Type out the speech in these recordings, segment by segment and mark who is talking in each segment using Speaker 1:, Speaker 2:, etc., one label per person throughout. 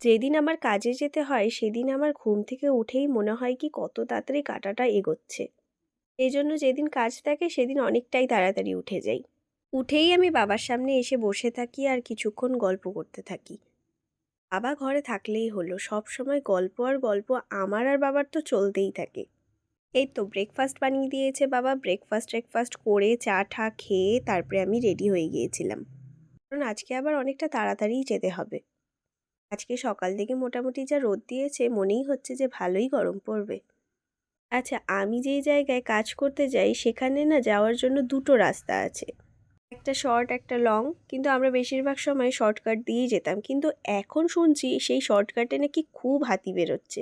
Speaker 1: যেদিন আমার কাজে যেতে হয়, সেদিন আমার ঘুম থেকে উঠেই মনে হয় কি কত তাড়াতাড়ি কাটাটা এগোচ্ছে। এই জন্য যেদিন কাজ থাকে, সেদিন অনেকটাই তাড়াতাড়ি উঠে যাই। উঠেই আমি বাবার সামনে এসে বসে থাকি আর কিছুক্ষণ গল্প করতে থাকি। বাবা ঘরে থাকলেই হলো, সব সময় গল্প আর গল্প আমার আর বাবার তো চলতেই থাকে। এই তো ব্রেকফাস্ট বানিয়ে দিয়েছে বাবা ব্রেকফাস্ট ব্রেকফাস্ট করে চা ঠা খেয়ে তারপরে আমি রেডি হয়ে গিয়েছিলাম। কারণ আজকে আবার অনেকটা তাড়াতাড়িই যেতে হবে। আজকে সকাল থেকে মোটামুটি যা রোদ দিয়েছে, মনেই হচ্ছে যে ভালোই গরম পড়বে। আচ্ছা আমি যেই জায়গায় কাজ করতে যাই, সেখানে না যাওয়ার জন্য দুটো রাস্তা আছে। একটা শর্ট একটা লং কিন্তু আমরা বেশিরভাগ সময় শর্টকাট দিয়েই যেতাম। কিন্তু এখন শুনছি সেই শর্টকাটে নাকি খুব হাতি বেরোচ্ছে।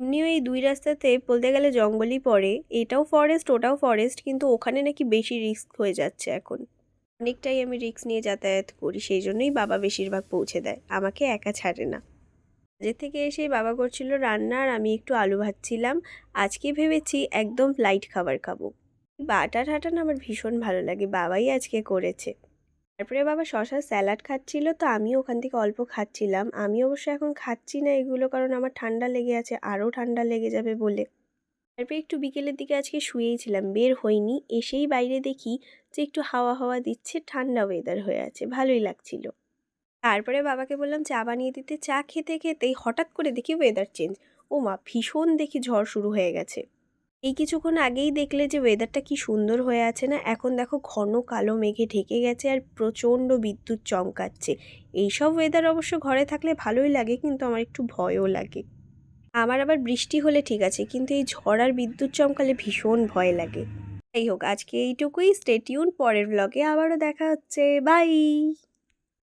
Speaker 1: এমনিও এই দুই রাস্তাতে বলতে গেলে জঙ্গলই পড়ে। এটাও ফরেস্ট ওটাও ফরেস্ট কিন্তু ওখানে নাকি বেশি রিস্ক হয়ে যাচ্ছে এখন। অনেকটাই আমি রিস্ক নিয়ে যাতায়াত করি, সেই জন্যই বাবা বেশিরভাগ পৌঁছে দেয়। আমাকে একা ছাড়ে না। কাজের থেকে এসেই বাবা করছিল রান্না আর আমি একটু আলু ভাজছিলাম। আজকে ভেবেছি একদম লাইট খাবার খাব। বাটা ঠাটা না আমার ভীষণ ভালো লাগে, বাবাই আজকে করেছে। তারপরে বাবা শশার স্যালাড খাচ্ছিল, তো আমিও ওখান থেকে অল্প খাচ্ছিলাম। আমি অবশ্য এখন খাচ্ছি না এগুলো, কারণ আমার ঠান্ডা লেগে আছে, আরও ঠান্ডা লেগে যাবে বলে। তারপরে একটু বিকেলের দিকে আজকে শুয়েই ছিলাম, বের হইনি। এসেই বাইরে দেখি যে একটু হাওয়া হাওয়া দিচ্ছে, ঠান্ডা ওয়েদার হয়ে আছে, ভালোই লাগছিল। তারপরে বাবাকে বললাম, চা বানিয়ে দিতে, চা খেতে খেতেই হঠাৎ করে দেখি ওয়েদার চেঞ্জ ও মা ভীষণ দেখি ঝড় শুরু হয়ে গেছে। এই কিছুক্ষণ আগেই দেখলে যে ওয়েদারটা কি সুন্দর হয়ে আছে না, এখন দেখো ঘন কালো মেঘে ঢেকে গেছে আর প্রচণ্ড বিদ্যুৎ চমকাচ্ছে। এইসব ওয়েদার অবশ্য ঘরে থাকলে ভালোই লাগে, কিন্তু আমার একটু ভয়ও লাগে। আমার আবার বৃষ্টি হলে ঠিক আছে, কিন্তু এই ঝড় আর বিদ্যুৎ চমকালে ভীষণ ভয় লাগে। যাই হোক, আজকে এইটুকুই। স্টেটিউন পরের ব্লগে আবারও দেখা হচ্ছে। বাই